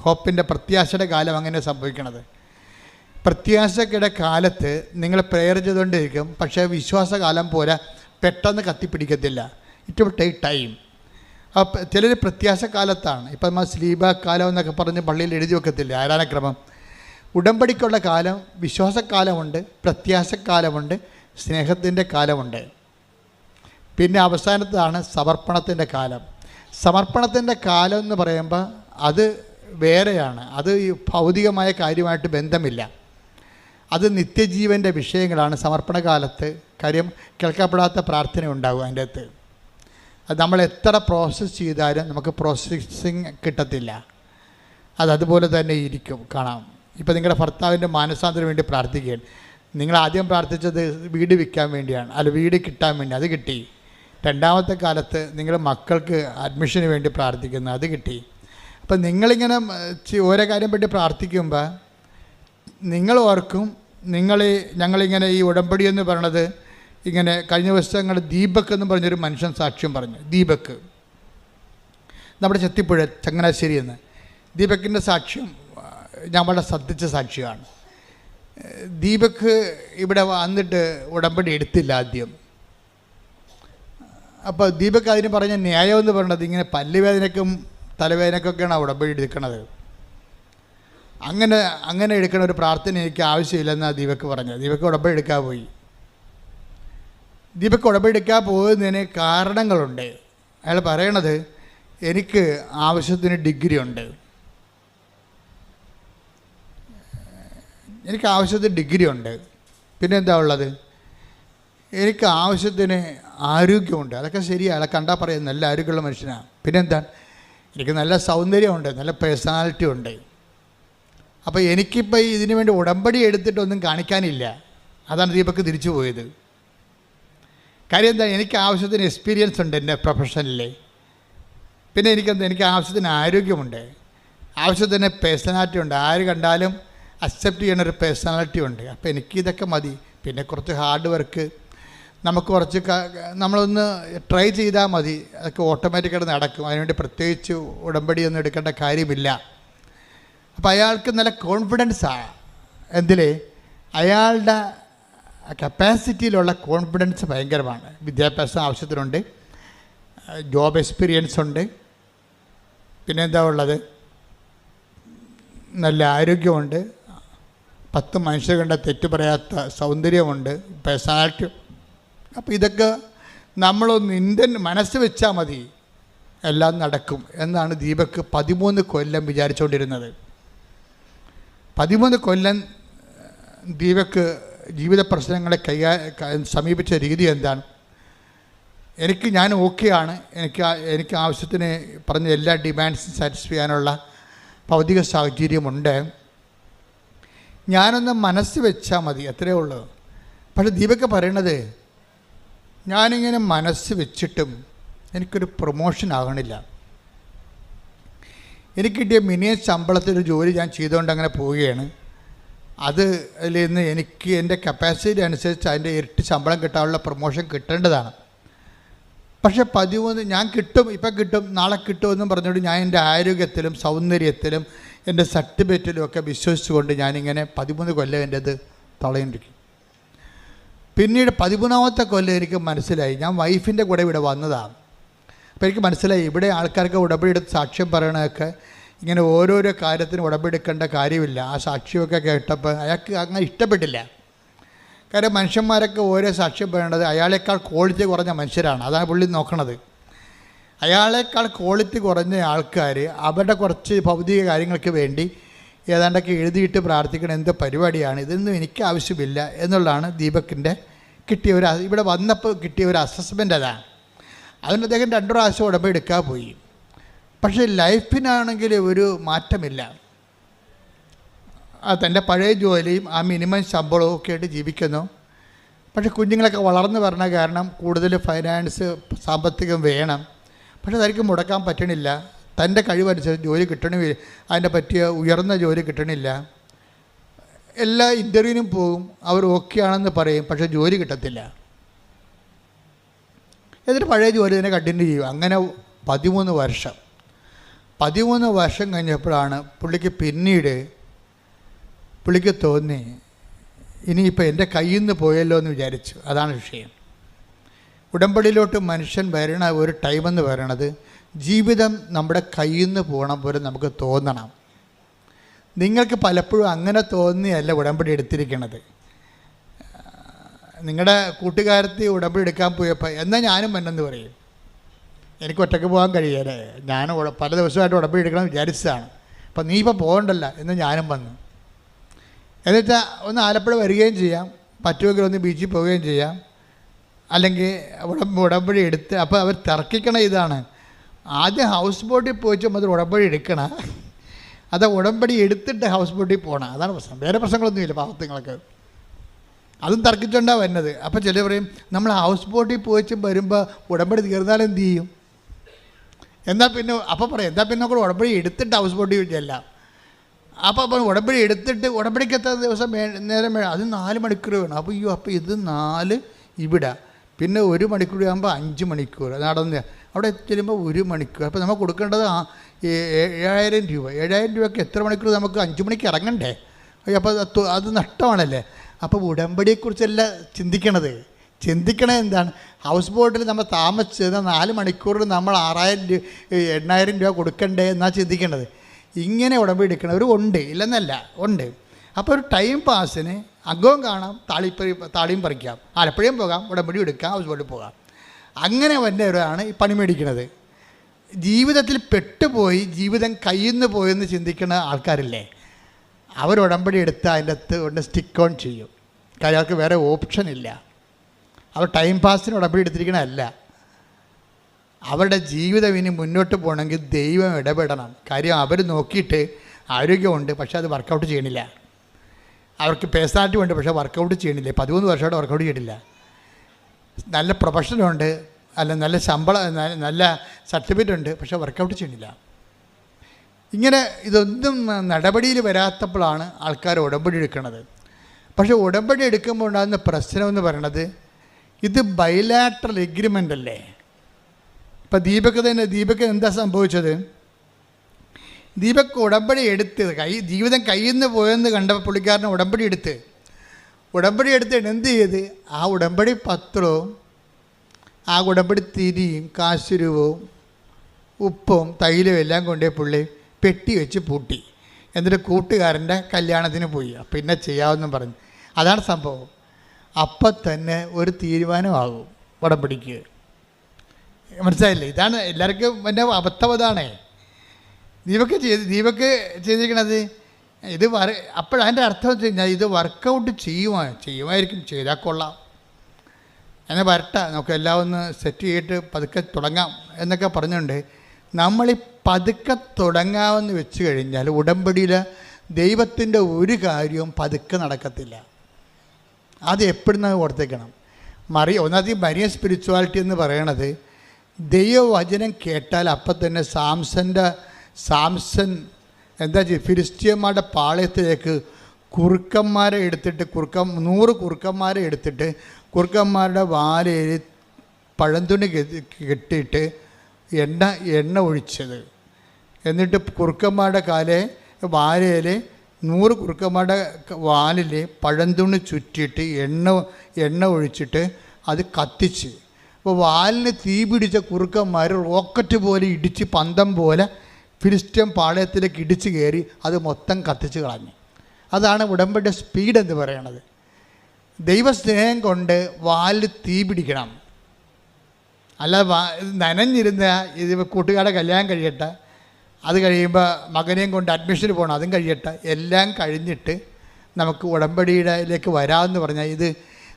ഹോപ്പിന്റെ പ്രത്യാശയുടെ കാലം അങ്ങനെ സംഭവിക്കണത്. പ്രത്യാശയുടെ കാലത്ത് നിങ്ങൾ പ്രെയർ ചെയ്തുകൊണ്ടിരിക്കും പക്ഷേ വിശ്വാസകാലം പോലെ പെട്ടെന്ന് കത്തിപ്പിടിക്കത്തില്ല. ഇറ്റ് വിൽ ടേക്ക് ടൈം അപ്പം ചിലർ പ്രത്യാശ കാലത്താണ് ഇപ്പം നമ്മൾ സ്ലീബ കാലം എന്നൊക്കെ പറഞ്ഞ് പള്ളിയിൽ എഴുതി വെക്കത്തില്ല ആരാനക്രമം ഉടമ്പടിക്കുള്ള കാലം വിശ്വാസക്കാലമുണ്ട് പ്രത്യാശക്കാലമുണ്ട് സ്നേഹത്തിന്റെ കാലമുണ്ട്. പിന്നെ അവസാനത്താണ് സമർപ്പണത്തിന്റെ കാലം. സമർപ്പണത്തിന്റെ കാലം എന്ന് പറയുമ്പോൾ അത് വേറെയാണ്. അത് ഈ ഭൗതികമായ കാര്യമായിട്ട് ബന്ധമില്ല. അത് നിത്യജീവന്റെ വിഷയങ്ങളാണ്. സമർപ്പണകാലത്ത് കാര്യം കേൾക്കപ്പെടാത്ത പ്രാർത്ഥന ഉണ്ടാകും അതിന്റെ അകത്ത്. അത് നമ്മൾ എത്ര പ്രോസസ്സ് ചെയ്താലും നമുക്ക് പ്രോസസ്സിങ് കിട്ടത്തില്ല. അത് അതുപോലെ തന്നെ ഇരിക്കും. കാണാം. ഇപ്പോൾ നിങ്ങളുടെ ഭർത്താവിന്റെ മാനസാന്തരം വേണ്ടി പ്രാർത്ഥിക്കുകയാണ്. നിങ്ങൾ ആദ്യം പ്രാർത്ഥിച്ചത് വീട് വിൽക്കാൻ വേണ്ടിയാണ്. അല്ല വീട് കിട്ടാൻ വേണ്ടി. അത് കിട്ടി. രണ്ടാമത്തെ കാലത്ത് നിങ്ങൾ മക്കൾക്ക് അഡ്മിഷന് വേണ്ടി പ്രാർത്ഥിക്കുന്നു. അത് കിട്ടി. അപ്പം നിങ്ങളിങ്ങനെ ഓരോ കാര്യം പറ്റി പ്രാർത്ഥിക്കുമ്പോൾ നിങ്ങൾ ഓർക്കും നിങ്ങൾ ഞങ്ങളിങ്ങനെ ഈ ഉടമ്പടി എന്ന് പറയണത് ഇങ്ങനെ കഴിഞ്ഞ ദിവസം ഞങ്ങൾ ദീപക് എന്ന് പറഞ്ഞൊരു മനുഷ്യൻ സാക്ഷ്യം പറഞ്ഞു. ദീപക്. നമ്മുടെ ചെത്തിപ്പുഴ ചങ്ങനാശ്ശേരി എന്ന്. ദീപക്കിന്റെ സാക്ഷ്യം ഞാൻ വളരെ ശ്രദ്ധിച്ച ദീപക്ക് ദീപക് ഇവിടെ വന്നിട്ട് ഉടമ്പടി എടുത്തില്ല ആദ്യം. അപ്പോൾ ദീപക് അതിന് പറഞ്ഞ ന്യായം എന്ന് പറയുന്നത് ഇങ്ങനെ പല്ലുവേദനയ്ക്കും തലവേദനക്കൊക്കെയാണ് അവിടെ പോയി എടുക്കണത് അങ്ങനെ അങ്ങനെ എടുക്കണ ഒരു പ്രാർത്ഥന എനിക്ക് ആവശ്യമില്ലെന്നാണ് ദീപക്ക് പറഞ്ഞത്. ദീപക്ക് ഉടമ്പടി എടുക്കാൻ പോയി. ദീപക്ക് ഉടമ്പടി എടുക്കാൻ പോകുന്നതിന് കാരണങ്ങളുണ്ട്. അയാൾ പറയണത് എനിക്ക് ആവശ്യത്തിന് ഡിഗ്രി ഉണ്ട്. എനിക്ക് ആവശ്യത്തിന് ഡിഗ്രി ഉണ്ട്. പിന്നെ എന്താ ഉള്ളത്? എനിക്ക് ആവശ്യത്തിന് ആരോഗ്യമുണ്ട്. അതൊക്കെ ശരിയാണ് കണ്ടാൽ പറയുന്ന നല്ല ആരോഗ്യമുള്ള മനുഷ്യനാണ് പിന്നെന്താ എനിക്ക് നല്ല സൗന്ദര്യമുണ്ട് നല്ല പേഴ്സണാലിറ്റി ഉണ്ട്. അപ്പോൾ എനിക്കിപ്പോൾ ഇതിനു വേണ്ടി ഉടമ്പടി എടുത്തിട്ടൊന്നും കാണിക്കാനില്ല. അതാണ് ദീപക്ക് തിരിച്ചു പോയത്. കാര്യം എന്താ എനിക്ക് ആവശ്യത്തിന് എക്സ്പീരിയൻസ് ഉണ്ട് എന്റെ പ്രൊഫഷനിൽ പിന്നെ എനിക്കെന്താ എനിക്ക് ആവശ്യത്തിന് ആരോഗ്യമുണ്ട്. ആവശ്യത്തിന് പേഴ്സണാലിറ്റി ഉണ്ട്. ആര് കണ്ടാലും അക്സെപ്റ്റ് ചെയ്യുന്ന ഒരു പേഴ്സണാലിറ്റി ഉണ്ട്. അപ്പോൾ എനിക്കിതൊക്കെ മതി. പിന്നെ കുറച്ച് ഹാർഡ് വർക്ക് നമുക്ക് കുറച്ച് നമ്മളൊന്ന് ട്രൈ ചെയ്താൽ മതി. അതൊക്കെ ഓട്ടോമാറ്റിക്കായിട്ട് നടക്കും. അതിനുവേണ്ടി പ്രത്യേകിച്ച് ഉടമ്പടി ഒന്നും എടുക്കേണ്ട കാര്യമില്ല. അപ്പോൾ അയാൾക്ക് നല്ല കോൺഫിഡൻസാണ് എന്തിൽ അയാളുടെ കപ്പാസിറ്റിയിലുള്ള കോൺഫിഡൻസ് ഭയങ്കരമാണ്. വിദ്യാഭ്യാസം ആവശ്യത്തിനുണ്ട്. ജോബ് എക്സ്പീരിയൻസ് ഉണ്ട്. പിന്നെ എന്താ ഉള്ളത്? നല്ല ആരോഗ്യമുണ്ട്. പത്ത് മനുഷ്യർ കണ്ട തെറ്റ് പറയാത്ത സൗന്ദര്യമുണ്ട്. പേഴ്സണാലിറ്റി അപ്പോൾ ഇതൊക്കെ നമ്മളൊന്ന് ഇന്ത്യൻ മനസ്സ് വെച്ചാൽ മതി. എല്ലാം നടക്കും എന്നാണ് ദീപക് പതിമൂന്ന് കൊല്ലം വിചാരിച്ചുകൊണ്ടിരുന്നത് പതിമൂന്ന് കൊല്ലം ദീപക് ജീവിത പ്രശ്നങ്ങളെ കൈകാ സമീപിച്ച രീതി എന്താണ്? എനിക്ക് ഞാൻ ഓക്കെയാണ് എനിക്ക് എനിക്ക് ആവശ്യത്തിന് പറഞ്ഞ എല്ലാ ഡിമാൻഡ്സും സാറ്റിസ്ഫൈ ചെയ്യാനുള്ള ഭൗതിക സാഹചര്യമുണ്ട്. ഞാനൊന്ന് മനസ്സ് വെച്ചാൽ മതി അത്രയേ ഉള്ളൂ. പക്ഷേ ദീപക്ക് പറയണത് ഞാനിങ്ങനെ മനസ്സ് വെച്ചിട്ടും എനിക്കൊരു പ്രൊമോഷൻ ആകണില്ല. എനിക്ക് കിട്ടിയ മിനിയ ശമ്പളത്തിലൊരു ജോലി ഞാൻ ചെയ്തുകൊണ്ട് അങ്ങനെ പോവുകയാണ്. അത് നിന്ന് എനിക്ക് എന്റെ കപ്പാസിറ്റി അനുസരിച്ച് അതിന്റെ ഇരട്ടി ശമ്പളം കിട്ടാനുള്ള പ്രൊമോഷൻ കിട്ടേണ്ടതാണ്. പക്ഷേ പതിമൂന്ന് ഞാൻ കിട്ടും ഇപ്പം കിട്ടും നാളെ കിട്ടുമെന്നും പറഞ്ഞുകൊണ്ട് ഞാൻ എന്റെ ആരോഗ്യത്തിലും സൗന്ദര്യത്തിലും എന്റെ സർട്ടിഫിക്കറ്റിലും ഒക്കെ വിശ്വസിച്ചുകൊണ്ട് ഞാനിങ്ങനെ പതിമൂന്ന് കൊല്ലം എന്റെ അത് തളയിട്ടിരിക്കും പിന്നീട് പതിമൂന്നാമത്തെ കൊല്ലം എനിക്ക് മനസ്സിലായി. ഞാൻ വൈഫിന്റെ കൂടെ ഇവിടെ വന്നതാണ് അപ്പോൾ എനിക്ക് മനസ്സിലായി ഇവിടെ ആൾക്കാർക്ക് ഉടമ്പടി എടുത്ത് സാക്ഷ്യം പറയണതൊക്കെ ഇങ്ങനെ ഓരോരോ കാര്യത്തിന് ഉടമ്പെടുക്കേണ്ട കാര്യമില്ല. ആ സാക്ഷ്യമൊക്കെ കേട്ടപ്പോൾ അയാൾക്ക് അങ്ങനെ ഇഷ്ടപ്പെട്ടില്ല. കാരണം മനുഷ്യന്മാരൊക്കെ ഓരോ സാക്ഷ്യം പറയേണ്ടത് അയാളേക്കാൾ ക്വാളിറ്റി കുറഞ്ഞ മനുഷ്യരാണ്. അതാണ് പുള്ളി നോക്കണത്. അയാളേക്കാൾ ക്വാളിറ്റി കുറഞ്ഞ ആൾക്കാർ അവരുടെ കുറച്ച് ഭൗതിക കാര്യങ്ങൾക്ക് വേണ്ടി ഏതാണ്ടൊക്കെ എഴുതിയിട്ട് പ്രാർത്ഥിക്കണം എന്ത് പരിപാടിയാണ്? ഇതൊന്നും എനിക്ക് ആവശ്യമില്ല എന്നുള്ളതാണ് ദീപക്കിന്റെ കിട്ടിയ ഒരു ഇവിടെ വന്നപ്പോൾ കിട്ടിയ ഒരു അസസ്മെന്റ് അതാണ് അതുകൊണ്ട് അദ്ദേഹം രണ്ടു പ്രാവശ്യം ഉടമ്പ എടുക്കാൻ പോയി. പക്ഷേ ലൈഫിനാണെങ്കിൽ ഒരു മാറ്റമില്ല. തന്റെ പഴയ ജോലിയും ആ മിനിമം ശമ്പളവും ഒക്കെ ആയിട്ട് ജീവിക്കുന്നു. പക്ഷേ കുഞ്ഞുങ്ങളൊക്കെ വളർന്നു വരണ കാരണം കൂടുതൽ ഫൈനാൻസ് സാമ്പത്തികം വേണം. പക്ഷേ അതായിരിക്കും മുടക്കാൻ പറ്റണില്ല. തന്റെ കഴിവനുസരിച്ച് ജോലി കിട്ടണമില്ല അതിന്റെ പറ്റിയ ഉയർന്ന ജോലി കിട്ടണില്ല. എല്ലാ ഇന്റർവ്യൂവിനും പോകും അവർ ഓക്കെ ആണെന്ന് പറയും പക്ഷെ ജോലി കിട്ടത്തില്ല. എന്നിട്ട് പഴയ ജോലി തന്നെ കണ്ടിന്യൂ ചെയ്യും. അങ്ങനെ പതിമൂന്ന് വർഷം. പതിമൂന്ന് വർഷം കഴിഞ്ഞപ്പോഴാണ് പുള്ളിക്ക് പിന്നീട് പുള്ളിക്ക് തോന്നി ഇനിയിപ്പോൾ എന്റെ കയ്യിൽ നിന്ന് പോയല്ലോ എന്ന് വിചാരിച്ചു. അതാണ് വിഷയം. ഉടമ്പടിയിലോട്ട് മനുഷ്യൻ വരണ ഒരു ടൈമെന്ന് പറയണത് ജീവിതം നമ്മുടെ കയ്യിൽ നിന്ന് പോകണം പോലെ നമുക്ക് തോന്നണം. നിങ്ങൾക്ക് പലപ്പോഴും അങ്ങനെ തോന്നിയല്ല ഉടമ്പടി എടുത്തിരിക്കണത്. നിങ്ങളുടെ കൂട്ടുകാരത്തി ഉടമ്പടി എടുക്കാൻ പോയപ്പോൾ എന്നാൽ ഞാനും വന്നെന്ന് പറയും. എനിക്ക് ഒറ്റയ്ക്ക് പോകാൻ കഴിയല്ലേ ഞാൻ പല ദിവസമായിട്ട് ഉടമ്പടി എടുക്കണം വിചാരിച്ചതാണ്. അപ്പം നീ ഇപ്പോൾ പോകണ്ടല്ല എന്ന് ഞാനും വന്നു. എന്നുവെച്ചാൽ ഒന്ന് ആലപ്പുഴ വരികയും ചെയ്യാം. പറ്റുമെങ്കിൽ ഒന്ന് ബീച്ചിൽ പോവുകയും ചെയ്യാം. അല്ലെങ്കിൽ ഉടമ്പ ഉടമ്പടി എടുത്ത് അപ്പോൾ അവർ തർക്കിക്കണ ഇതാണ്. ആദ്യം ഹൗസ് ബോട്ടിൽ പോയിട്ട് മുതൽ ഉടമ്പടി എടുക്കണം. അത് ഉടമ്പടി എടുത്തിട്ട് ഹൗസ് ബോട്ടിൽ പോകണം അതാണ് പ്രശ്നം. വേറെ പ്രശ്നങ്ങളൊന്നുമില്ല പാവത്തുങ്ങൾക്ക് അതും തർക്കിച്ചുകൊണ്ടാണ് വരുന്നത് അപ്പോൾ ചിലർ പറയും നമ്മൾ ഹൗസ് ബോട്ടിൽ പോയിച്ച് വരുമ്പോൾ ഉടമ്പടി തീർന്നാൽ എന്ത് ചെയ്യും? എന്നാൽ പിന്നെ അപ്പോൾ പറയും എന്നാൽ പിന്നെ കൂടെ ഉടമ്പടി എടുത്തിട്ട് ഹൗസ് ബോട്ടിൽ ചെല്ലാം അപ്പോൾ അപ്പോൾ ഉടമ്പടി എടുത്തിട്ട് ഉടമ്പടിക്ക് എത്ര ദിവസം നേരം വേണം അത് നാല് മണിക്കൂർ വേണം. അപ്പോൾ അയ്യോ അപ്പോൾ ഇത് നാല് ഇവിടെ. പിന്നെ ഒരു മണിക്കൂർ ആകുമ്പോൾ അഞ്ച് മണിക്കൂർ നടന്ന്. അവിടെ ചെല്ലുമ്പോൾ ഒരു മണിക്കൂർ. അപ്പോൾ നമ്മൾ കൊടുക്കേണ്ടത് ഏ- ഏഴായിരം രൂപ. ഏഴായിരം രൂപയ്ക്ക് എത്ര മണിക്കൂർ നമുക്ക് അഞ്ച് മണിക്ക് ഇറങ്ങണ്ടേ? അപ്പോൾ അത് നഷ്ടമാണല്ലേ? അപ്പോൾ ഉടമ്പടിയെക്കുറിച്ചല്ല ചിന്തിക്കണത്. ചിന്തിക്കണത് എന്താണ്? ഹൗസ് ബോട്ടിൽ നമ്മൾ താമസിച്ചത് നാല് മണിക്കൂറിൽ നമ്മൾ ആറായിരം രൂപ എണ്ണായിരം രൂപ കൊടുക്കണ്ടേ എന്നാണ് ചിന്തിക്കേണ്ടത് ഇങ്ങനെ ഉടമ്പടി എടുക്കണവർ ഉണ്ട് ഇല്ലെന്നല്ല ഉണ്ട്. അപ്പോൾ ഒരു ടൈം പാസിന് അംഗവും കാണാം താളിപ്പറി താളിയും പറിക്കാം. ആലപ്പുഴയും പോകാം ഉടമ്പടി എടുക്കാം ഹൗസ് ബോട്ടിൽ പോകാം. അങ്ങനെ വന്നവരാണ് ഈ പണി മേടിക്കുന്നത് ജീവിതത്തിൽ പെട്ടുപോയി ജീവിതം കയ്യിൽ പോയെന്ന് ചിന്തിക്കുന്ന ആൾക്കാരില്ലേ? അവർ ഉടമ്പടി എടുത്ത് അതിന്റെ അകത്ത് കൊണ്ട് സ്റ്റിക്ക് ഓൺ ചെയ്യും. കാര്യം അവർക്ക് വേറെ ഓപ്ഷൻ ഇല്ല. അവർ ടൈം പാസിന് ഉടമ്പടി എടുത്തിരിക്കണമല്ല അവരുടെ ജീവിതം ഇനി മുന്നോട്ട് പോകണമെങ്കിൽ ദൈവം ഇടപെടണം. കാര്യം അവർ നോക്കിയിട്ട് ആരോഗ്യമുണ്ട് പക്ഷേ അത് വർക്കൗട്ട് ചെയ്യണില്ല. അവർക്ക് പേഴ്സണാലിറ്റി ഉണ്ട് പക്ഷേ വർക്കൗട്ട് ചെയ്യണില്ല. പതിമൂന്ന് വർഷമായിട്ട് വർക്കൗട്ട് ചെയ്യണില്ല നല്ല പ്രൊഫഷനുണ്ട് അല്ല നല്ല ശമ്പളം നല്ല സർട്ടിഫിക്കറ്റ് ഉണ്ട് പക്ഷേ വർക്കൗട്ട് ചെയ്യുന്നില്ല ഇങ്ങനെ ഇതൊന്നും നടപടിയിൽ വരാത്തപ്പോഴാണ് ആൾക്കാർ ഉടമ്പടി എടുക്കുന്നത് പക്ഷേ ഉടമ്പടി എടുക്കുമ്പോൾ ഉണ്ടാകുന്ന പ്രശ്നം എന്ന് പറയണത് ഇത് ബൈലാട്രൽ എഗ്രിമെന്റ് അല്ലേ? ഇപ്പം ദീപക് തന്നെ ദീപക് എന്താ സംഭവിച്ചത്? ദീപക് ഉടമ്പടി എടുത്ത് കൈ ജീവിതം കയ്യിൽ നിന്ന് പോയെന്ന് കണ്ടപ്പോൾ പുള്ളിക്കാരൻ ഉടമ്പടി എടുത്ത്. ഉടമ്പടി എടുത്തിട്ട് എന്ത് ചെയ്ത്? ആ ഉടമ്പടി പത്രവും ആ ഉടമ്പടി തിരിയും കാശുരുവും ഉപ്പും തൈലും എല്ലാം കൊണ്ടേ പുള്ളി പെട്ടി വെച്ച് പൂട്ടി. എന്നിട്ട് കൂട്ടുകാരന്റെ കല്യാണത്തിന് പോയി. പിന്നെ ചെയ്യാമെന്നും പറഞ്ഞു. അതാണ് സംഭവം. അപ്പം തന്നെ ഒരു തീരുമാനമാകും ഉടമ്പടിക്ക്. മനസ്സിലായില്ലേ? ഇതാണ് എല്ലാവർക്കും എന്റെ അബദ്ധം അതാണേ. ദീപക്ക് ചെയ്ത് ദീപക്ക് ചെയ്തിരിക്കണത്? ഇത് വർ അപ്പോഴതിന്റെ അർത്ഥം വെച്ച് കഴിഞ്ഞാൽ ഇത് വർക്കൗട്ട് ചെയ്യുമോ ചെയ്യുമായിരിക്കും ചെയ്താൽ കൊള്ളാം. എന്നാൽ വരട്ടെ നമുക്ക് എല്ലാം ഒന്ന് സെറ്റ് ചെയ്തിട്ട് പതുക്കെ തുടങ്ങാം എന്നൊക്കെ പറഞ്ഞുകൊണ്ട് നമ്മൾ ഈ പതുക്കെ തുടങ്ങാമെന്ന് വെച്ച് കഴിഞ്ഞാൽ ഉടമ്പടിയിൽ ദൈവത്തിന്റെ ഒരു കാര്യവും പതുക്കെ നടക്കത്തില്ല. അത് എപ്പോഴും നമ്മൾ ഓർത്തേക്കണം. മറിയ ഒന്നാമത് മരിയ സ്പിരിച്വാലിറ്റി എന്ന് പറയണത് ദൈവവചനം കേട്ടാൽ അപ്പം തന്നെ സാംസന്റെ സാംസൺ എന്താ ചെയ്യുക ഫിലിസ്റ്റിയന്മാരുടെ പാളയത്തിലേക്ക് കുറുക്കന്മാരെ എടുത്തിട്ട് കുറുക്കം നൂറ് കുറുക്കന്മാരെ എടുത്തിട്ട് കുറുക്കന്മാരുടെ വാലേരി പഴന്തുണി കെട്ടി- കെട്ടിയിട്ട് എണ്ണ എണ്ണ ഒഴിച്ചത്. എന്നിട്ട് കുറുക്കന്മാരുടെ കാലെ വാലയിൽ നൂറ് കുറുക്കന്മാരുടെ വാലിൽ പഴന്തുണി ചുറ്റിയിട്ട് എണ്ണ എണ്ണ ഒഴിച്ചിട്ട് അത് കത്തിച്ച്. അപ്പോൾ വാലിന് തീ പിടിച്ച കുറുക്കന്മാർ റോക്കറ്റ് പോലെ ഇടിച്ച് പന്തം പോലെ ഫിലിസ്റ്റ്യൻ പാളയത്തിലേക്ക് ഇടിച്ച് കയറി അത് മൊത്തം കത്തിച്ച് കളഞ്ഞു. അതാണ് ഉടമ്പടിയുടെ സ്പീഡ് എന്ന് പറയണത്. ദൈവസ്നേഹം കൊണ്ട് വാലിൽ തീ പിടിക്കണം. അല്ല നനഞ്ഞിരുന്ന ഇത് കൂട്ടുകാരുടെ കല്യാണം കഴിയട്ടെ അത് കഴിയുമ്പോൾ മകനെയും കൊണ്ട് അഡ്മിഷന് പോകണം അതും കഴിയട്ടെ എല്ലാം കഴിഞ്ഞിട്ട് നമുക്ക് ഉടമ്പടിയിലേക്ക് വരാമെന്ന് പറഞ്ഞാൽ ഇത്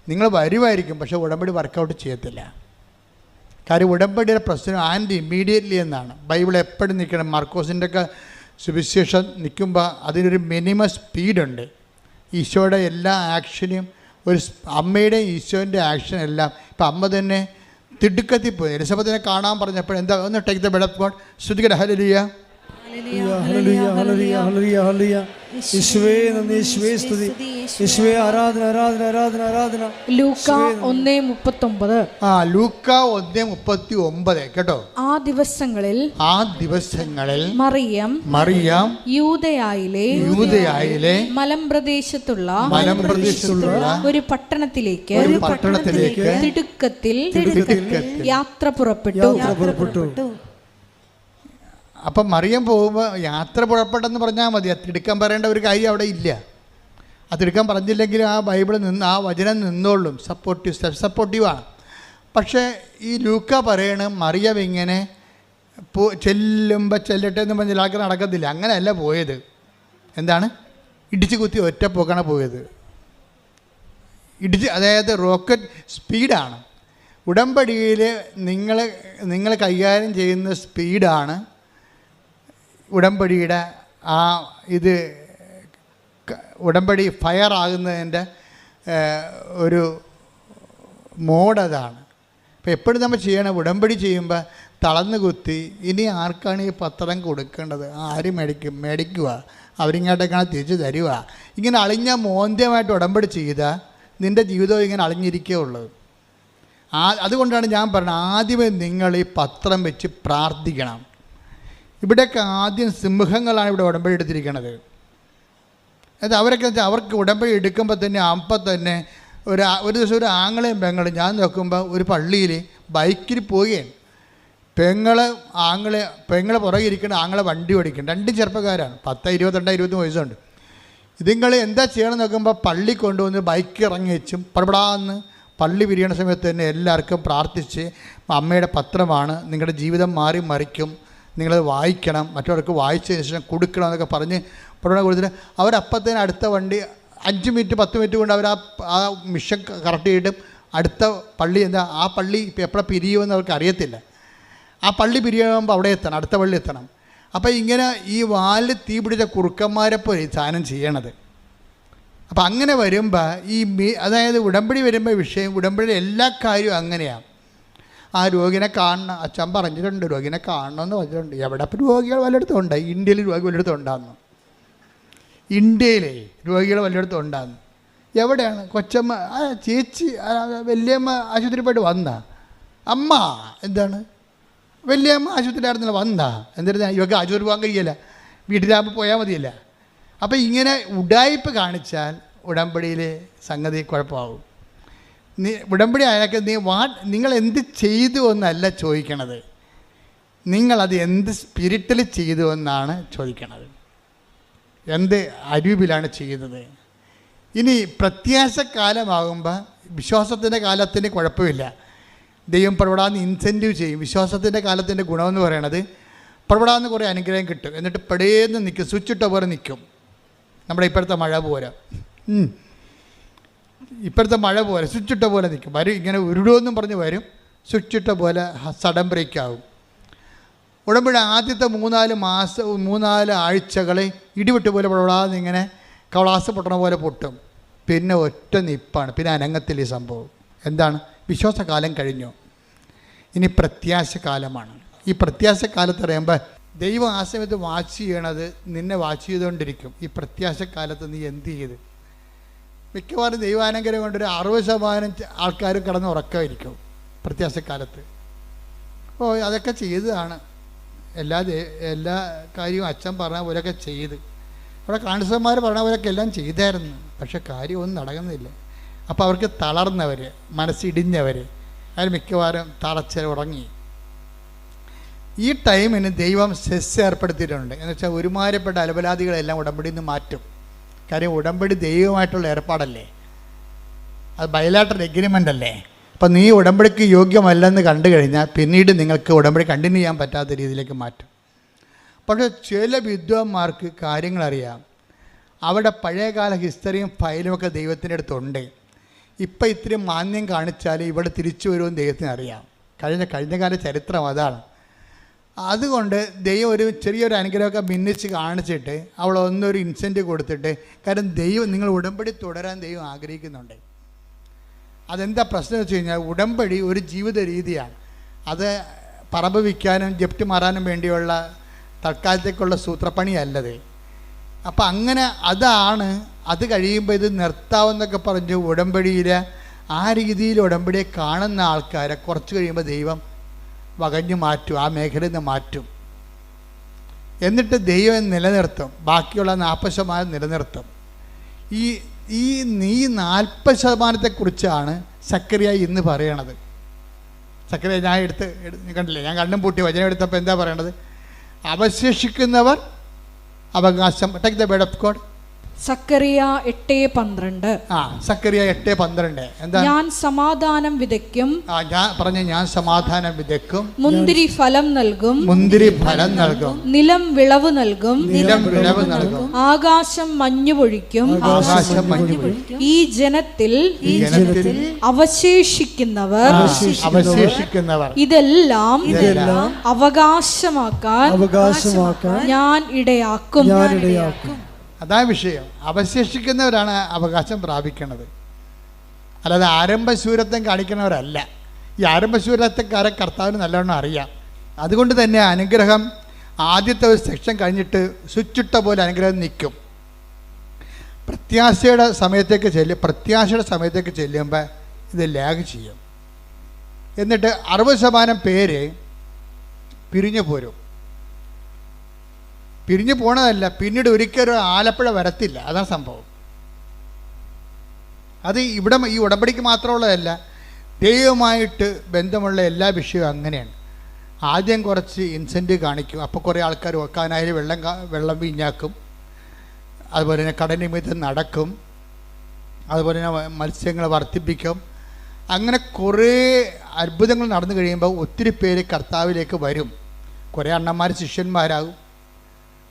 നിങ്ങൾ വരുമായിരിക്കും പക്ഷേ ഉടമ്പടി വർക്കൗട്ട് ചെയ്യത്തില്ല. കാര്യം ഉടമ്പടിയുടെ പ്രശ്നം ആൻഡ് ഇമ്മീഡിയറ്റ്ലി എന്നാണ്. ബൈബിൾ എപ്പോഴും നിൽക്കണം മാർക്കോസിന്റെ ഒക്കെ സുവിശേഷം നിൽക്കുമ്പോൾ അതിനൊരു മിനിമം സ്പീഡുണ്ട് ഈശോയുടെ എല്ലാ ആക്ഷനും ഒരു അമ്മയുടെയും ഈശോന്റെ ആക്ഷൻ എല്ലാം ഇപ്പം അമ്മ തന്നെ തിടുക്കത്തിൽ പോയി എലിസബത്തിനെ കാണാൻ പറഞ്ഞപ്പോൾ എന്താ ഒന്ന് take the bread of god ശ്രുതികട ഹലിയ ആരാധന ആരാധന ആരാധന ആരാധന. ലൂക്ക ഒന്നേ മുപ്പത്തൊമ്പത്. ആ ലൂക്ക ഒന്ന് മുപ്പത്തി ഒമ്പത് കേട്ടോ? ആ ദിവസങ്ങളിൽ ആ ദിവസങ്ങളിൽ മറിയം മറിയാം യൂതയായിലെ യൂതയായിലെ മലമ്പ്രദേശത്തുള്ള മലമ്പ്രദേശത്തുള്ള ഒരു പട്ടണത്തിലേക്ക് ഒരു പട്ടണത്തിലേക്ക് തിടുക്കത്തിൽ തിടുക്കത്തിൽ യാത്ര പുറപ്പെട്ടു. യാത്ര പുറപ്പെട്ടു. അപ്പം മറിയം പോകുമ്പോൾ യാത്ര പുഴപ്പെട്ടെന്ന് പറഞ്ഞാൽ മതി. അത് തിടുക്കം പറയേണ്ട ഒരു കാര്യം അവിടെ ഇല്ല. അത് തിടുക്കം പറഞ്ഞില്ലെങ്കിൽ ആ ബൈബിൾ നിന്ന് ആ വചനം നിന്നോളും. സപ്പോർട്ടീവ് സെൽഫ് സപ്പോർട്ടീവാണ് പക്ഷേ ഈ ലൂക്ക പറയണ മറിയം ഇങ്ങനെ പോ ചെല്ലുമ്പോൾ ചെല്ലട്ടെ എന്ന് പറഞ്ഞാൽ ആൾക്ക് നടക്കത്തില്ല. അങ്ങനെയല്ല പോയത്. എന്താണ്? ഇടിച്ച് കുത്തി ഒറ്റ പോക്കാണ് പോയത്. ഇടിച്ച് അതായത് റോക്കറ്റ് സ്പീഡാണ്. ഉടമ്പടിയിൽ നിങ്ങൾ നിങ്ങൾ കൈകാര്യം ചെയ്യുന്ന സ്പീഡാണ് ഉടമ്പടിയുടെ ആ ഇത് ഉടമ്പടി ഫയർ ആകുന്നതിന്റെ ഒരു മോഡ് അതാണ്. അപ്പോൾ എപ്പോഴും നമ്മൾ ചെയ്യണം ഉടമ്പടി ചെയ്യുമ്പോൾ തളർന്നു കുത്തി ഇനി ആർക്കാണ് ഈ പത്രം കൊടുക്കേണ്ടത്? ആര് മേടിക്കും മേടിക്കുക? അവരിങ്ങോട്ടേക്കാണ് തിരിച്ചു തരിക? ഇങ്ങനെ അളിഞ്ഞ മോന്ത്യമായിട്ട് ഉടമ്പടി ചെയ്താൽ നിന്റെ ജീവിതം ഇങ്ങനെ അളിഞ്ഞിരിക്കേ ഉള്ളത് ആ അതുകൊണ്ടാണ് ഞാൻ പറഞ്ഞത് ആദ്യമേ നിങ്ങൾ ഈ പത്രം വെച്ച് പ്രാർത്ഥിക്കണം. ഇവിടെയൊക്കെ ആദ്യം സിംഹങ്ങളാണ് ഇവിടെ ഉടമ്പടി എടുത്തിരിക്കുന്നത് അത് അവരൊക്കെ വെച്ചാൽ അവർക്ക് ഉടമ്പടി എടുക്കുമ്പോൾ തന്നെ അപ്പം തന്നെ ഒരു ഒരു ദിവസം ഒരു ആങ്ങളെയും പെങ്ങളും ഞാൻ നോക്കുമ്പോൾ ഒരു പള്ളിയിൽ ബൈക്കിൽ പോവുകയാണ്. പെങ്ങൾ ആങ്ങളെ പെങ്ങളെ പുറകെ ഇരിക്കുന്ന ആങ്ങളെ വണ്ടി ഓടിക്കണം രണ്ടും ചെറുപ്പക്കാരാണ്. പത്ത് ഇരുപത്തിരണ്ട് ഇരുപത്തി വയസ്സുണ്ട്. ഇതുങ്ങൾ എന്താ ചെയ്യണം നോക്കുമ്പോൾ പള്ളി കൊണ്ടുവന്ന് ബൈക്ക് ഇറങ്ങി വെച്ചും പടപടാന്ന് പള്ളി പിരിയണ സമയത്ത് തന്നെ എല്ലാവർക്കും പ്രാർത്ഥിച്ച് അമ്മയുടെ പത്രമാണ് നിങ്ങളുടെ ജീവിതം മാറി മറിക്കും. നിങ്ങളത് വായിക്കണം മറ്റവർക്ക് വായിച്ചതിന് ശേഷം കൊടുക്കണം എന്നൊക്കെ പറഞ്ഞ് പടപട കൊടുത്തിട്ട് അവരപ്പത്തേന് അടുത്ത വണ്ടി അഞ്ച് മിനിറ്റ് പത്ത് മിനിറ്റ് കൊണ്ട് അവർ ആ ആ മിഷൻ കറക്റ്റ് ചെയ്തിട്ടും അടുത്ത പള്ളി എന്താ ആ പള്ളി എപ്പോഴാണ് പിരിയുമെന്ന് അവർക്ക് അറിയത്തില്ല. ആ പള്ളി പിരിയുമ്പോൾ അവിടെ എത്തണം അടുത്ത പള്ളി എത്തണം. അപ്പോൾ ഇങ്ങനെ ഈ വാലിൽ തീ പിടിച്ച കുറുക്കന്മാരെ പോലെ സാധനം ചെയ്യണത്. അപ്പം അങ്ങനെ വരുമ്പോൾ ഈ അതായത് ഉടമ്പടി വരുമ്പോൾ വിഷയം ഉടമ്പടിയുടെ എല്ലാ കാര്യവും അങ്ങനെയാണ് ആ രോഗിനെ കാണണം അച്ഛൻ പറഞ്ഞിട്ടുണ്ട് രോഗിനെ കാണണമെന്ന് പറഞ്ഞിട്ടുണ്ട്. എവിടെ ഇപ്പം രോഗികൾ വല്ലയിടത്തും ഉണ്ട്? ഇന്ത്യയിൽ രോഗി വല്ലയിടത്തും ഉണ്ടാകുന്നു ഇന്ത്യയിലെ രോഗികൾ വല്ലയിടത്തും ഉണ്ടാകുന്നു എവിടെയാണ്? കൊച്ചമ്മ ആ ചേച്ചി വലിയമ്മ വല്യമ്മ ആശുപത്രി പോയിട്ട് വന്ന? അമ്മ എന്താണ്? വല്യമ്മ ആയിരുന്നില്ല വന്നാ. എന്തായിരുന്നു ഇവക്ക് ആശുപത്രി പോകാൻ കഴിയില്ല. വീട്ടിലാകുമ്പോൾ പോയാൽ മതിയല്ല. അപ്പോൾ ഇങ്ങനെ ഉടായ്പ കാണിച്ചാൽ ഉടമ്പടിയിലെ സംഗതി കുഴപ്പമാവും. നീ ഉടമ്പടി ആയാൽ നീ വാ നിങ്ങൾ എന്ത് ചെയ്തു എന്നല്ല ചോദിക്കണത്. നിങ്ങളത് എന്ത് സ്പിരിറ്റിൽ ചെയ്തു എന്നാണ് ചോദിക്കണത്. എന്ത് അരൂപിലാണ് ചെയ്തത് ഇനി പ്രത്യാശ കാലമാകുമ്പോൾ വിശ്വാസത്തിന്റെ കാലത്തിന് കുഴപ്പമില്ല. ദൈവം പ്രവടാന്ന് ഇൻസെന്റീവ് ചെയ്യും. വിശ്വാസത്തിന്റെ കാലത്തിന്റെ ഗുണമെന്ന് പറയണത് പ്രവടാന്ന് കുറേ അനുഗ്രഹം കിട്ടും. എന്നിട്ട് പെടേന്ന് നിൽക്കും സ്വിച്ചിട്ട പോലെ നിൽക്കും നമ്മുടെ ഇപ്പോഴത്തെ മഴ പോലെ. ഇപ്പോഴത്തെ മഴ പോലെ സ്വിച്ചിട്ട പോലെ നിൽക്കും. വരും ഇങ്ങനെ ഉരുടുമെന്നും പറഞ്ഞ് വരും. സ്വിച്ചിട്ട പോലെ സഡൻ ബ്രേക്ക് ആവും ഉടമ്പടി ആദ്യത്തെ മൂന്നാൽ മാസം മൂന്നാൽ ആഴ്ചകളെ ഇടിവിട്ട് പോലെ പൊടാതെ ഇങ്ങനെ കവളാസ് പൊട്ടണ പോലെ പൊട്ടും. പിന്നെ ഒറ്റ നിപ്പാണ് പിന്നെ അനങ്ങത്തിൽ ഈ സംഭവം. എന്താണ്? വിശ്വാസകാലം കഴിഞ്ഞു. ഇനി പ്രത്യാശ കാലമാണ്. ഈ പ്രത്യാശ കാലത്ത് പറയുമ്പോൾ ദൈവം ആ സമയത്ത് വാച്ച് ചെയ്യണത് നിന്നെ വാച്ച് ചെയ്തുകൊണ്ടിരിക്കും. ഈ പ്രത്യാശ കാലത്ത് നീ എന്ത് ചെയ്ത്? മിക്കവാറും ദൈവാനുഗ്രഹം കൊണ്ടൊരു അറുപത് ശതമാനം ആൾക്കാർ കിടന്ന് ഉറക്കമായിരിക്കും പ്രത്യാശക്കാലത്ത്. ഓ അതൊക്കെ ചെയ്തതാണ്. എല്ലാ എല്ലാ കാര്യവും അച്ഛൻ പറഞ്ഞ പോലെയൊക്കെ ചെയ്ത്. അവിടെ കാണിസന്മാർ പറഞ്ഞ പോലെയൊക്കെ എല്ലാം ചെയ്തായിരുന്നു. പക്ഷെ കാര്യമൊന്നും നടക്കുന്നില്ല. അപ്പോൾ അവർക്ക് തളർന്നവർ മനസ്സിടിഞ്ഞവർ അവർ മിക്കവാറും തളച്ച് ഉറങ്ങി. ഈ ടൈമിന് ദൈവം സെസ് ഏർപ്പെടുത്തിയിട്ടുണ്ട്. എന്ന് വെച്ചാൽ ഒരുമാരപ്പെട്ട അലപലാദികളെല്ലാം ഉടമ്പടിയിൽ നിന്ന് മാറ്റും. കാര്യം ഉടമ്പടി ദൈവമായിട്ടുള്ള ഏർപ്പാടല്ലേ? അത് ബയലാട്ടർ എഗ്രിമെന്റ് അല്ലേ? അപ്പം നീ ഉടമ്പടിക്ക് യോഗ്യമല്ലെന്ന് കണ്ടു കഴിഞ്ഞാൽ പിന്നീട് നിങ്ങൾക്ക് ഉടമ്പടി കണ്ടിന്യൂ ചെയ്യാൻ പറ്റാത്ത രീതിയിലേക്ക് മാറ്റും. പക്ഷേ ചില വിദ്വാന്മാർക്ക് കാര്യങ്ങളറിയാം. അവിടെ പഴയകാല ഹിസ്റ്ററിയും ഫയലും ഒക്കെ ദൈവത്തിന്റെ അടുത്തുണ്ട്. ഇപ്പം ഇത്രയും മാന്യം കാണിച്ചാൽ ഇവിടെ തിരിച്ചു വരുമെന്ന് ദൈവത്തിന് അറിയാം. കഴിഞ്ഞ കഴിഞ്ഞ കാല ചരിത്രം അതാണ്. അതുകൊണ്ട് ദൈവം ഒരു ചെറിയൊരു അനുഗ്രഹമൊക്കെ ഭിന്നിച്ച് കാണിച്ചിട്ട് അവൾ ഒന്നൊരു ഇൻസെന്റീവ് കൊടുത്തിട്ട് കാരണം ദൈവം നിങ്ങൾ ഉടമ്പടി തുടരാൻ ദൈവം ആഗ്രഹിക്കുന്നുണ്ട്. അതെന്താ പ്രശ്നം വെച്ച് കഴിഞ്ഞാൽ ഉടമ്പടി ഒരു ജീവിത രീതിയാണ്. അത് പറമ്പ് വിൽക്കാനും ജപ്റ്റ് മാറാനും വേണ്ടിയുള്ള തൽക്കാലത്തേക്കുള്ള സൂത്രപ്പണിയല്ലത്. അപ്പം അങ്ങനെ അതാണ് അത് കഴിയുമ്പോൾ ഇത് നിർത്താവെന്നൊക്കെ പറഞ്ഞ് ഉടമ്പടിയിൽ ആ രീതിയിൽ ഉടമ്പടിയെ കാണുന്ന ആൾക്കാരെ കുറച്ച് കഴിയുമ്പോൾ ദൈവം വകഞ്ഞു മാറ്റും ആ മേഖലയിൽ നിന്ന് മാറ്റും. എന്നിട്ട് ദൈവം നിലനിർത്തും. ബാക്കിയുള്ള നാൽപ്പത് ശതമാനം നിലനിർത്തും. ഈ ഈ നീ നാൽപ്പത് ശതമാനത്തെക്കുറിച്ചാണ് സക്കറിയ ഇന്ന് പറയണത്. സക്കറിയ ഞാൻ എടുത്ത് കണ്ടില്ലേ? ഞാൻ കണ്ണും പൂട്ടി വചനം എടുത്തപ്പോൾ എന്താ പറയണത്? അവശേഷിക്കുന്നവർ അവകാശം take the bread of god Zechariah എട്ട് പന്ത്രണ്ട്. ആ സക്കറിയ എട്ട് പന്ത്രണ്ട്. എന്താ? ഞാൻ സമാധാനം വിതയ്ക്കും. ആ ഞാൻ പറഞ്ഞ ഞാൻ സമാധാനം വിതയ്ക്കും. മുന്തിരി ഫലം നൽകും. മുന്തിരി ഫലം നൽകും. നിലം വിളവ് നൽകും. നിലം വിളവ് നൽകും. ആകാശം മഞ്ഞു പൊഴിക്കും. ആകാശം മഞ്ഞു. ഈ ജനത്തിൽ ഈ ജനത്തിൽ അവശേഷിക്കുന്നവർ അവശേഷിക്കുന്നവർ. ഇതെല്ലാം ഇതെല്ലാം അവകാശമാക്കാൻ അവകാശമാക്കാൻ ഞാൻ ഇടയാക്കും. ഞാനിടയാക്കും അതാ വിഷയം. അവശേഷിക്കുന്നവരാണ് അവകാശം പ്രാപിക്കുന്നത് അല്ലാതെ ആരംഭശൂരത്വം കാണിക്കുന്നവരല്ല ഈ ആരംഭശൂരത്വക്കാരെ കർത്താവിന് നല്ലവണ്ണം അറിയാം. അതുകൊണ്ട് തന്നെ അനുഗ്രഹം ആദ്യത്തെ ഒരു സെക്ഷൻ കഴിഞ്ഞിട്ട് സ്വിച്ചിട്ട പോലെ അനുഗ്രഹം നിൽക്കും. പ്രത്യാശയുടെ സമയത്തേക്ക് ചെല്ലും പ്രത്യാശയുടെ സമയത്തേക്ക് ചെല്ലുമ്പോൾ ഇത് ലാഗ് ചെയ്യും. എന്നിട്ട് അറുപത് ശതമാനം പേര് പിരിഞ്ഞു പോരും. പിരിഞ്ഞു പോണതല്ല പിന്നീട് ഒരിക്കലും ആലപ്പുഴ വരത്തില്ല. അതാണ് സംഭവം. അത് ഇവിടെ ഈ ഉടമ്പടിക്ക് മാത്രമുള്ളതല്ല ദൈവമായിട്ട് ബന്ധമുള്ള എല്ലാ വിഷയവും അങ്ങനെയാണ്. ആദ്യം കുറച്ച് ഇൻസെന്റീവ് കാണിക്കും. അപ്പോൾ കുറേ ആൾക്കാർ വെക്കാനായാലും വെള്ളം വെള്ളം വീഞ്ഞാക്കും. അതുപോലെ തന്നെ കടനിമിത്തം നടക്കും. അതുപോലെ തന്നെ മത്സ്യങ്ങൾ വർദ്ധിപ്പിക്കും. അങ്ങനെ കുറേ അത്ഭുതങ്ങൾ നടന്നു കഴിയുമ്പോൾ ഒത്തിരി പേര് കർത്താവിലേക്ക് വരും. കുറേ അണ്ണന്മാർ ശിഷ്യന്മാരാകും.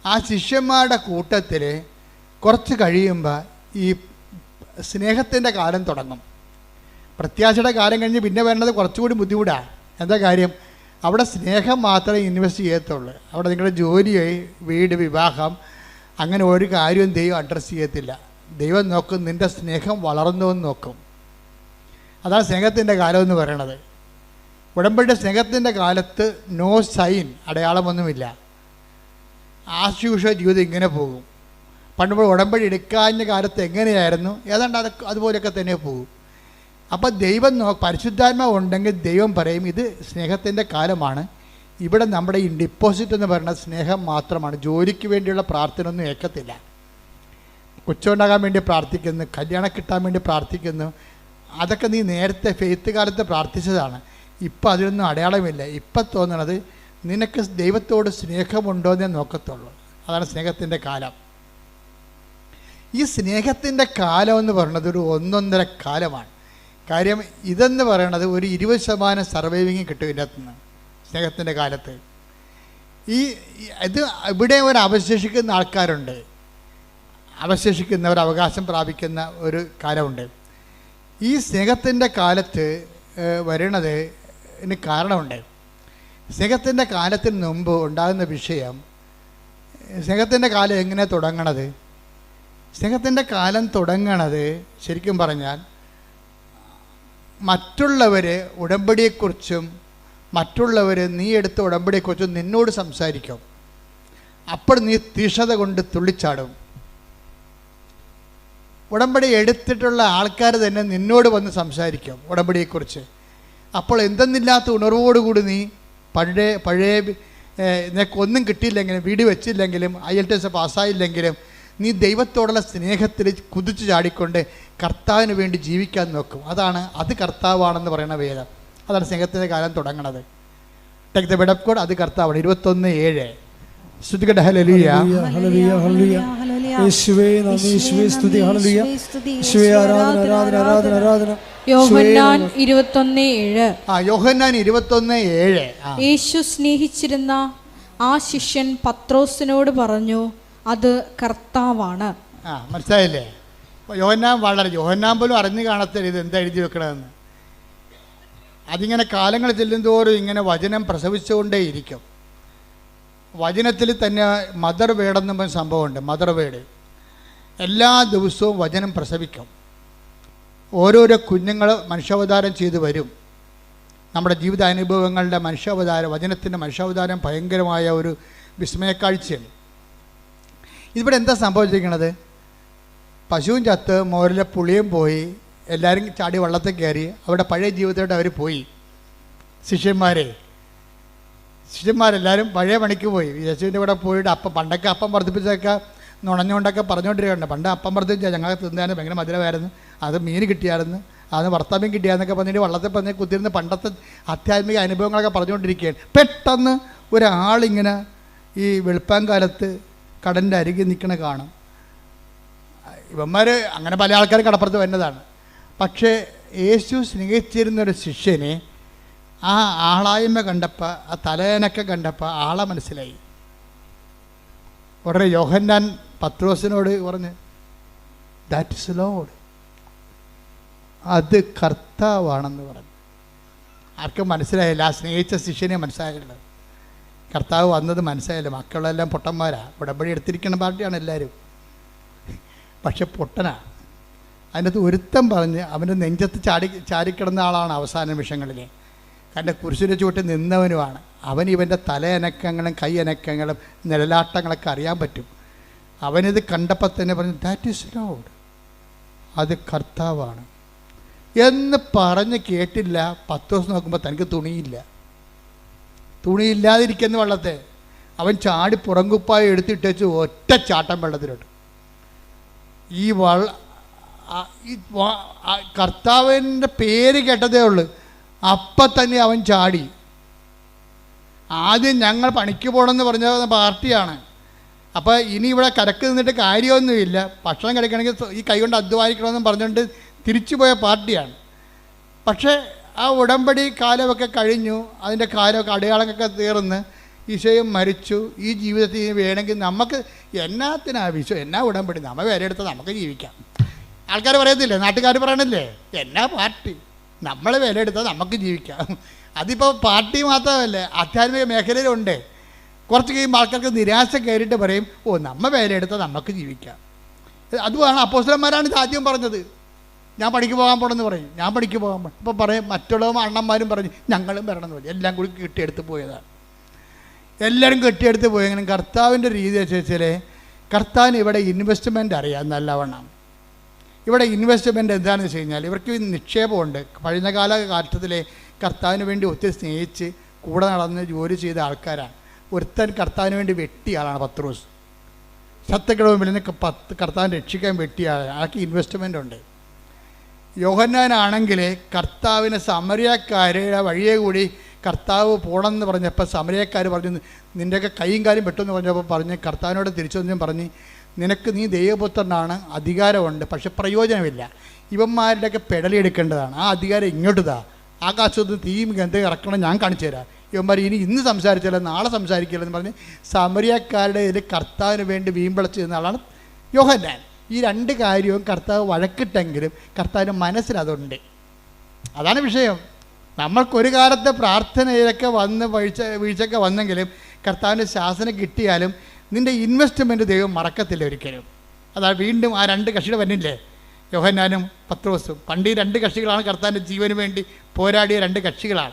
ആ ശിഷ്യന്മാരുടെ കൂട്ടത്തിൽ കുറച്ച് കഴിയുമ്പോൾ ഈ സ്നേഹത്തിന്റെ കാലം തുടങ്ങും. പ്രത്യാശയുടെ കാലം കഴിഞ്ഞ് പിന്നെ വരണത് കുറച്ചുകൂടി ബുദ്ധിമുട്ടാണ് എന്താ കാര്യം? അവിടെ സ്നേഹം മാത്രമേ ഇൻവെസ്റ്റ് ചെയ്യത്തുള്ളൂ. അവിടെ നിങ്ങളുടെ ജോലി വീട് വിവാഹം അങ്ങനെ ഒരു കാര്യവും ദൈവം അഡ്രസ്സ് ചെയ്യത്തില്ല. ദൈവം നോക്കും നിന്റെ സ്നേഹം വളർന്നു എന്ന് നോക്കും. അതാണ് സ്നേഹത്തിന്റെ കാലം എന്ന് പറയണത് ഉടമ്പടിയുടെ സ്നേഹത്തിന്റെ കാലത്ത് നോ സൈൻ അടയാളമൊന്നുമില്ല. ആശുഷ ജീവിതം ഇങ്ങനെ പോകും. പണ്ട് ഉടമ്പടി എടുക്കാഞ്ഞ കാലത്ത് എങ്ങനെയായിരുന്നു? ഏതാണ്ട് അത് അതുപോലെയൊക്കെ തന്നെ പോകും. അപ്പോൾ ദൈവം നോ പരിശുദ്ധാത്മാവ് ഉണ്ടെങ്കിൽ ദൈവം പറയും ഇത് സ്നേഹത്തിന്റെ കാലമാണ്. ഇവിടെ നമ്മുടെ ഈ ഡിപ്പോസിറ്റ് എന്ന് പറയുന്ന സ്നേഹം മാത്രമാണ്. ജോലിക്ക് വേണ്ടിയുള്ള പ്രാർത്ഥന ഒന്നും ഏക്കത്തില്ല കൊച്ചുണ്ടാകാൻ വേണ്ടി പ്രാർത്ഥിക്കുന്നു കല്യാണം കിട്ടാൻ വേണ്ടി പ്രാർത്ഥിക്കുന്നു. അതൊക്കെ നീ നേരത്തെ ഫെയ്ത്ത് കാലത്ത് പ്രാർത്ഥിച്ചതാണ്. ഇപ്പം അതിനൊന്നും അടയാളമില്ല. ഇപ്പം തോന്നണത് നിനക്ക് ദൈവത്തോട് സ്നേഹമുണ്ടോ എന്നേ നോക്കത്തുള്ളൂ. അതാണ് സ്നേഹത്തിന്റെ കാലം. ഈ സ്നേഹത്തിന്റെ കാലം എന്ന് പറയുന്നത് ഒരു ഒന്നൊന്നര കാലമാണ്. കാര്യം ഇതെന്ന് പറയണത് ഒരു ഇരുപത് ശതമാനം സർവൈവിങ് കിട്ടും ഇതിനകത്ത് നിന്ന് സ്നേഹത്തിന്റെ കാലത്ത്. ഈ ഇത് ഇവിടെ ഒരു അവശേഷിക്കുന്ന ആൾക്കാരുണ്ട്. അവശേഷിക്കുന്നവർ അവകാശം പ്രാപിക്കുന്ന ഒരു കാലമുണ്ട്. ഈ സ്നേഹത്തിന്റെ കാലത്ത് വരണത് കാരണമുണ്ട്. സ്നേഹത്തിന്റെ കാലത്തിന് മുമ്പ് ഉണ്ടാകുന്ന വിഷയം സ്നേഹത്തിന്റെ കാലം എങ്ങനെ തുടങ്ങണത്? സ്നേഹത്തിന്റെ കാലം തുടങ്ങണത് ശരിക്കും പറഞ്ഞാൽ മറ്റുള്ളവർ ഉടമ്പടിയെക്കുറിച്ചും മറ്റുള്ളവർ നീ എടുത്ത ഉടമ്പടിയെക്കുറിച്ചും നിന്നോട് സംസാരിക്കും. അപ്പോൾ നീ തീക്ഷത കൊണ്ട് തുള്ളിച്ചാടും. ഉടമ്പടി എടുത്തിട്ടുള്ള ആൾക്കാർ തന്നെ നിന്നോട് വന്ന് സംസാരിക്കും ഉടമ്പടിയെക്കുറിച്ച്. അപ്പോൾ എന്തെന്നില്ലാത്ത ഉണർവോടുകൂടി നീ പഴയ പഴയ നിനക്ക് നിനക്കൊന്നും കിട്ടിയില്ലെങ്കിലും വീട് വെച്ചില്ലെങ്കിലും ഐ എൽ ടി എസ് പാസ്സായില്ലെങ്കിലും നീ ദൈവത്തോടുള്ള സ്നേഹത്തിൽ കുതിച്ചു ചാടിക്കൊണ്ട് കർത്താവിന് വേണ്ടി ജീവിക്കാൻ നോക്കും. അതാണ് അത് കർത്താവാണെന്ന് പറയുന്ന വേദം. അതാണ് സ്നേഹത്തിന്റെ കാലം തുടങ്ങണത്. ടേക്ക് ദ ബെഡ് കോഡ് അത് കർത്താവാണ്. ഇരുപത്തൊന്ന് ഏഴ്. ശ്രുതികട ഹലലിയ യേശുവേ നന്ദി യേശുവേ സ്തുതി ഹല്ലേലൂയ. യേശുവേ ആരാധന ആരാധന ആരാധന ആരാധന. യോഹന്നാൻ ഇരുപത്തൊന്ന് ഏഴ്. ആ യോഹന്നാൻ ഇരുപത്തൊന്ന് ഏഴ്. ആ. യേശു സ്നേഹിച്ചിരുന്ന ആ ശിഷ്യൻ പത്രോസിനോട് പറഞ്ഞു അത് കർത്താവാണ്. ആ മനസ്സിലായില്ലേ? യോഹന്നാൻ വളരെ യോഹന്നാൻ പോലും അറിഞ്ഞു കാണത്തില്ല ഇത് എന്താ എഴുതി വെക്കണമെന്ന് അതിങ്ങനെ കാലങ്ങൾ ചെല്ലുന്തോറും ഇങ്ങനെ വചനം പ്രസവിച്ചുകൊണ്ടേയിരിക്കും. വചനത്തിൽ തന്നെ മദർ വേടെന്ന് പറഞ്ഞ സംഭവമുണ്ട് മദർ വേഡ്. എല്ലാ ദിവസവും വചനം പ്രസവിക്കും. ഓരോരോ കുഞ്ഞുങ്ങൾ മനുഷ്യാവതാരം ചെയ്തു വരും. നമ്മുടെ ജീവിതാനുഭവങ്ങളുടെ മനുഷ്യാവതാരം വചനത്തിന്റെ മനുഷ്യാവതാരം ഭയങ്കരമായ ഒരു വിസ്മയക്കാഴ്ചയാണ്. ഇതിവിടെ എന്താ സംഭവിച്ചിരിക്കുന്നത്? പശുവും ചത്ത് മോരിലെ പുളിയും പോയി എല്ലാവരും ചാടി വള്ളത്തിൽ കയറി അവിടെ പഴയ ജീവിതത്തോടെ അവർ പോയി. ശിഷ്യന്മാരെ. ശിഷ്യന്മാരെല്ലാവരും പഴയ പണിക്ക് പോയി. യേശുവിന്റെ കൂടെ പോയിട്ട് അപ്പം പണ്ടൊക്കെ അപ്പം വർദ്ധിപ്പിച്ചൊക്കെ നുണഞ്ഞുകൊണ്ടൊക്കെ പറഞ്ഞുകൊണ്ടിരിക്കുകയുണ്ട് പണ്ട് അപ്പം വർദ്ധിച്ച ഞങ്ങൾ തിന്നാനും ഭയങ്കര മധുരമായിരുന്നു. അത് മീൻ കിട്ടിയായിരുന്നു അത് ഭർത്താവ്യം കിട്ടിയാന്നൊക്കെ പറഞ്ഞിട്ട് വള്ളത്തിൽ പറഞ്ഞ് കുത്തിരുന്ന് പണ്ടത്തെ ആധ്യാത്മിക അനുഭവങ്ങളൊക്കെ പറഞ്ഞുകൊണ്ടിരിക്കുകയാണ്. പെട്ടെന്ന് ഒരാളിങ്ങനെ ഈ വെളുപ്പാങ്കാലത്ത് കടലിന്റെ അരികിൽ നിൽക്കണ കാണും. ഇവന്മാർ അങ്ങനെ പല ആൾക്കാരും കടപ്പുറത്ത് വരുന്നതാണ്. പക്ഷേ യേശു സ്നേഹിച്ചിരുന്നൊരു ശിഷ്യനെ ആ ആളായ്മ കണ്ടപ്പോൾ ആ തലയനൊക്കെ കണ്ടപ്പോൾ ആളെ മനസ്സിലായി. ഉടനെ യോഹന്നാൻ പത്രോസിനോട് പറഞ്ഞ് ദാറ്റ് ഇസ് ലോഡ് അത് കർത്താവാണെന്ന് പറഞ്ഞു. ആർക്കും മനസ്സിലായില്ല. ആ സ്നേഹിച്ച ശിഷ്യനെ മനസ്സിലായില്ല. കർത്താവ് വന്നത് മനസ്സിലായില്ല. മക്കളെല്ലാം പൊട്ടന്മാരാ. ഉടമ്പടി എടുത്തിരിക്കുന്ന പാർട്ടിയാണ് എല്ലാവരും പക്ഷെ പൊട്ടനാ. അതിനകത്ത് ഒരുത്തം പറഞ്ഞ് അവന്റെ നെഞ്ചത്ത് ചാടി ചാരിക്കിടന്ന ആളാണ് അവസാന നിമിഷങ്ങളിൽ കാരണം കുരിശിന്റെ ചുവട്ടിൽ നിന്നവനുമാണ്. അവൻ ഇവന്റെ തലയനക്കങ്ങളും കൈയനക്കങ്ങളും നിഴലാട്ടങ്ങളൊക്കെ അറിയാൻ പറ്റും. അവനിത് കണ്ടപ്പോൾ തന്നെ പറഞ്ഞു ദാറ്റ് ഈസ് ലോഡ് അത് കർത്താവാണ്. എന്ന് പറഞ്ഞ് കേട്ടില്ല. പത്ത് ദിവസം നോക്കുമ്പോൾ തനിക്ക് തുണിയില്ല. തുണിയില്ലാതിരിക്കുന്ന വെള്ളത്തെ അവൻ ചാടി പുറങ്കുപ്പായി എടുത്തിട്ടേച്ച് ഒറ്റ ചാട്ടം വെള്ളത്തിലോട്ട്. ഈ വള്ള കർത്താവിന്റെ പേര് കേട്ടതേ ഉള്ളൂ. അപ്പം തന്നെ അവൻ ചാടി. ആദ്യം ഞങ്ങൾ പണിക്ക് പോകണമെന്ന് പറഞ്ഞ പാർട്ടിയാണ്. അപ്പോൾ ഇനി ഇവിടെ കരക്ക് നിന്നിട്ട് കാര്യമൊന്നുമില്ല. ഭക്ഷണം കഴിക്കണമെങ്കിൽ ഈ കൈ കൊണ്ട് അധ്വാനിക്കണമെന്ന് പറഞ്ഞുകൊണ്ട് തിരിച്ചു പോയ പാർട്ടിയാണ്. പക്ഷേ ആ ഉടമ്പടി കാലമൊക്കെ കഴിഞ്ഞു. അതിന്റെ കാലമൊക്കെ അടയാളങ്ങളൊക്കെ തീർന്ന് ഈശോയും മരിച്ചു. ഈ ജീവിതത്തിൽ വേണമെങ്കിൽ നമുക്ക് എന്നാത്തിനാ വിശ്വ എന്നാ ഉടമ്പടി? നമ്മ വില എടുത്ത് നമുക്ക് ജീവിക്കാം. ആൾക്കാർ പറയത്തില്ലേ? നാട്ടുകാർ പറയണില്ലേ? എന്നാ പാർട്ടി? നമ്മൾ വില എടുത്താൽ നമുക്ക് ജീവിക്കാം. അതിപ്പോൾ പാർട്ടി മാത്രമല്ല ആധ്യാത്മിക മേഖലയിലുണ്ട്. കുറച്ച് കഴിയുമ്പോൾ ആൾക്കാർക്ക് നിരാശ കയറിയിട്ട് പറയും ഓ നമ്മൾ വില എടുത്താൽ നമുക്ക് ജീവിക്കാം. അതുമാണ് അപ്പോസ്റ്റലന്മാരാണ് ഇത് ആദ്യം പറഞ്ഞത്. ഞാൻ പണിക്ക് പോകാൻ പോകണമെന്ന് പറയും. ഞാൻ പണിക്ക് പോകാൻ പോകണം ഇപ്പോൾ പറയും മറ്റുള്ള അണ്ണന്മാരും പറഞ്ഞു ഞങ്ങളും വരണമെന്ന് പറയും. എല്ലാം കൂടി കെട്ടിയെടുത്ത് പോയതാണ്. എല്ലാവരും കെട്ടിയെടുത്ത് പോയെങ്കിലും കർത്താവിന്റെ രീതി വെച്ചാൽ കർത്താവിന് ഇവിടെ ഇൻവെസ്റ്റ്മെന്റ് അറിയാം നല്ലവണ്ണം. ഇവിടെ ഇൻവെസ്റ്റ്മെന്റ് എന്താണെന്ന് വെച്ച് കഴിഞ്ഞാൽ ഇവർക്ക് നിക്ഷേപമുണ്ട്. കഴിഞ്ഞ കാല കാലത്തിലെ കർത്താവിന് വേണ്ടി ഒത്തിരി സ്നേഹിച്ച് കൂടെ നടന്ന് ജോലി ചെയ്ത ആൾക്കാരാണ്. ഒരുത്തൻ കർത്താവിന് വേണ്ടി വെട്ടിയ ആളാണ് റോസ് ശത്രുക്കളുടെ മുമ്പിൽ നിന്ന് പത്ത് കർത്താവിനെ രക്ഷിക്കാൻ വെട്ടിയ ആളാണ്. ആൾക്ക് ഇൻവെസ്റ്റ്മെന്റ് ഉണ്ട്. യോഹന്നാനാണെങ്കിൽ കർത്താവിന് സമരക്കാരുടെ വഴിയെ കൂടി കർത്താവ് പോണമെന്ന് പറഞ്ഞപ്പോൾ സമരക്കാർ പറഞ്ഞു നിന്റെയൊക്കെ കൈയും കാലും വെട്ടുമെന്ന് പറഞ്ഞപ്പോൾ പറഞ്ഞ് കർത്താവിനോട് തിരിച്ചു പറഞ്ഞ് നിനക്ക് നീ ദൈവപുത്രനാണ് അധികാരമുണ്ട് പക്ഷെ പ്രയോജനമില്ല. ഇവന്മാരുടെയൊക്കെ പെടലെടുക്കേണ്ടതാണ് ആ അധികാരം ഇങ്ങോട്ട് താ ആകാശത്ത് തീയും ഗന്ധം ഇറക്കണം ഞാൻ കാണിച്ചു തരാം. ഇവന്മാർ ഇനി ഇന്ന് സംസാരിച്ചില്ല നാളെ സംസാരിക്കില്ല എന്ന് പറഞ്ഞ് സമരിയക്കാരുടെ ഇതിൽ കർത്താവിന് വേണ്ടി വീമ്പിളച്ച് എന്ന ആളാണ് യോഹന്നാൻ. ഈ രണ്ട് കാര്യവും കർത്താവ് വഴക്കിട്ടെങ്കിലും കർത്താവിന് മനസ്സിലതുണ്ട് അതാണ് വിഷയം. നമ്മൾക്കൊരു കാലത്തെ പ്രാർത്ഥനയിലൊക്കെ വന്ന് വീഴ്ച വീഴ്ചയൊക്കെ വന്നെങ്കിലും കർത്താവിന്റെ ശാസനം കിട്ടിയാലും നിന്റെ ഇൻവെസ്റ്റ്മെന്റ് ദൈവം മറക്കത്തില്ല ഒരിക്കലും. അതാ വീണ്ടും ആ രണ്ട് കക്ഷികൾ വന്നില്ലേ? യോഹന്നാനും പത്രോസും. പണ്ട് ഈ രണ്ട് കക്ഷികളാണ് കർത്താന്റെ ജീവന് വേണ്ടി പോരാടിയ രണ്ട് കക്ഷികളാണ്.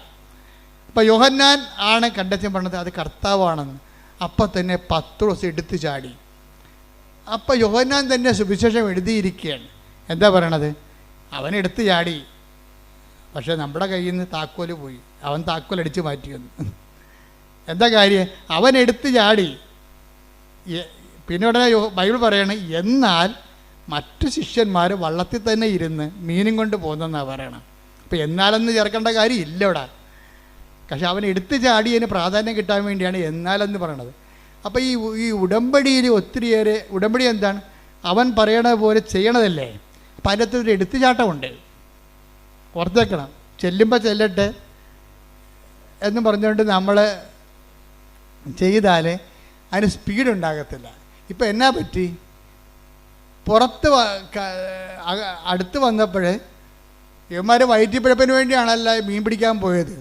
അപ്പോൾ യോഹന്നാൻ ആണ് കണ്ടെത്തി പറഞ്ഞത് അത് കർത്താവാണെന്ന്. അപ്പം തന്നെ പത്രോസ് എടുത്തു ചാടി. അപ്പോൾ യോഹന്നാൻ തന്നെ സുവിശേഷം എഴുതിയിരിക്കുകയാണ്. എന്താ പറയണത്? അവൻ എടുത്തു ചാടി. പക്ഷേ നമ്മുടെ കയ്യിൽ നിന്ന് താക്കോൽ പോയി. അവൻ താക്കോൽ അടിച്ചു മാറ്റി വന്നു എന്താ കാര്യം? അവൻ എടുത്തു ചാടി. പിന്നെ ബൈബിൾ പറയാണ് എന്നാൽ മറ്റു ശിഷ്യന്മാർ വള്ളത്തിൽ തന്നെ ഇരുന്ന് മീനും കൊണ്ട് പോകുന്നെന്നാണ് പറയണം അപ്പോൾ എന്നാലെന്ന് ചേർക്കേണ്ട കാര്യം ഇല്ല ഇവിടെ. പക്ഷെ അവൻ എടുത്ത് ചാടിയതിന് പ്രാധാന്യം കിട്ടാൻ വേണ്ടിയാണ് എന്നാലെന്ന് പറയണത്. അപ്പോൾ ഈ ഈ ഉടമ്പടിയിൽ ഒത്തിരിയേറെ ഉടമ്പടി എന്താണ്? അവൻ പറയണ പോലെ ചെയ്യണതല്ലേ? അപ്പം അതിന്റെ അകത്ത് ഒരു എടുത്തുചാട്ടമുണ്ട്. ഓർത്തേക്കണം. ചെല്ലുമ്പോൾ ചെല്ലട്ടെ എന്ന് പറഞ്ഞുകൊണ്ട് നമ്മൾ ചെയ്താൽ അതിന് സ്പീഡ് ഉണ്ടാകത്തില്ല ഇപ്പം എന്നാ പറ്റി? പുറത്ത് അടുത്ത് വന്നപ്പോൾ ഇവന്മാർ വയറ്റിപ്പിഴപ്പിന് വേണ്ടിയാണല്ല മീൻ പിടിക്കാൻ പോയത്.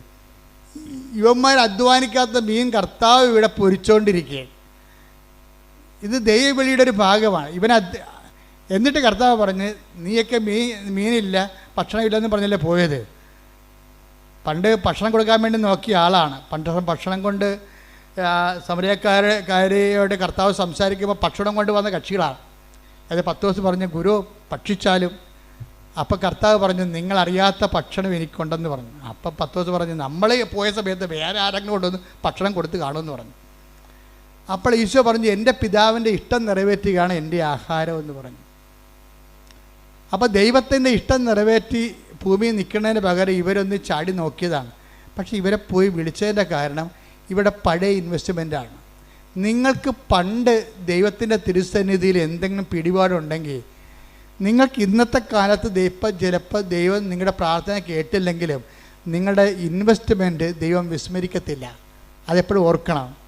ഇവന്മാർ അധ്വാനിക്കാത്ത മീൻ കർത്താവ് ഇവിടെ പൊരിച്ചുകൊണ്ടിരിക്കുകയാണ് ഇത് ദൈവവിളിയുടെ ഒരു ഭാഗമാണ്. ഇവൻ എന്നിട്ട് കർത്താവ് പറഞ്ഞ് നീയൊക്കെ മീൻ മീനില്ല ഭക്ഷണമില്ലെന്ന് പറഞ്ഞല്ലേ പോയത്? പണ്ട് ഭക്ഷണം കൊടുക്കാൻ വേണ്ടി നോക്കിയ ആളാണ്. പണ്ട് ഭക്ഷണം കൊണ്ട് സമരക്കാരുകാരിയോട് കർത്താവ് സംസാരിക്കുമ്പോൾ ഭക്ഷണം കൊണ്ട് വന്ന കക്ഷികളാണ്. അത് പത്ത് ദിവസം പറഞ്ഞ് ഗുരു ഭക്ഷിച്ചാലും അപ്പോൾ കർത്താവ് പറഞ്ഞു നിങ്ങളറിയാത്ത ഭക്ഷണം എനിക്കുണ്ടെന്ന് പറഞ്ഞു. അപ്പം പത്ത് ദിവസം പറഞ്ഞു നമ്മൾ പോയ സമയത്ത് വേറെ ആരെങ്കിലും കൊണ്ടുവന്ന് ഭക്ഷണം കൊടുത്ത് കാണുമെന്ന് പറഞ്ഞു. അപ്പോൾ ഈശോ പറഞ്ഞു എന്റെ പിതാവിന്റെ ഇഷ്ടം നിറവേറ്റുകയാണ് എന്റെ ആഹാരം എന്ന് പറഞ്ഞു. അപ്പോൾ ദൈവത്തിന്റെ ഇഷ്ടം നിറവേറ്റി ഭൂമിയിൽ നിൽക്കുന്നതിന് പകരം ഇവരൊന്ന് ചാടി നോക്കിയതാണ്. പക്ഷേ ഇവരെ പോയി വിളിച്ചതിന്റെ കാരണം ഇവിടെ പഴയ ഇൻവെസ്റ്റ്മെന്റാണ് നിങ്ങൾക്ക് പണ്ട് ദൈവത്തിന്റെ തിരുസന്നിധിയിൽ എന്തെങ്കിലും പിടിപാടുണ്ടെങ്കിൽ നിങ്ങൾക്ക് ഇന്നത്തെ കാലത്ത് ദൈവം ചിലപ്പോൾ ദൈവം നിങ്ങളുടെ പ്രാർത്ഥന കേട്ടില്ലെങ്കിലും നിങ്ങളുടെ ഇൻവെസ്റ്റ്മെന്റ് ദൈവം വിസ്മരിക്കത്തില്ല. അതെപ്പോഴും ഓർക്കണം.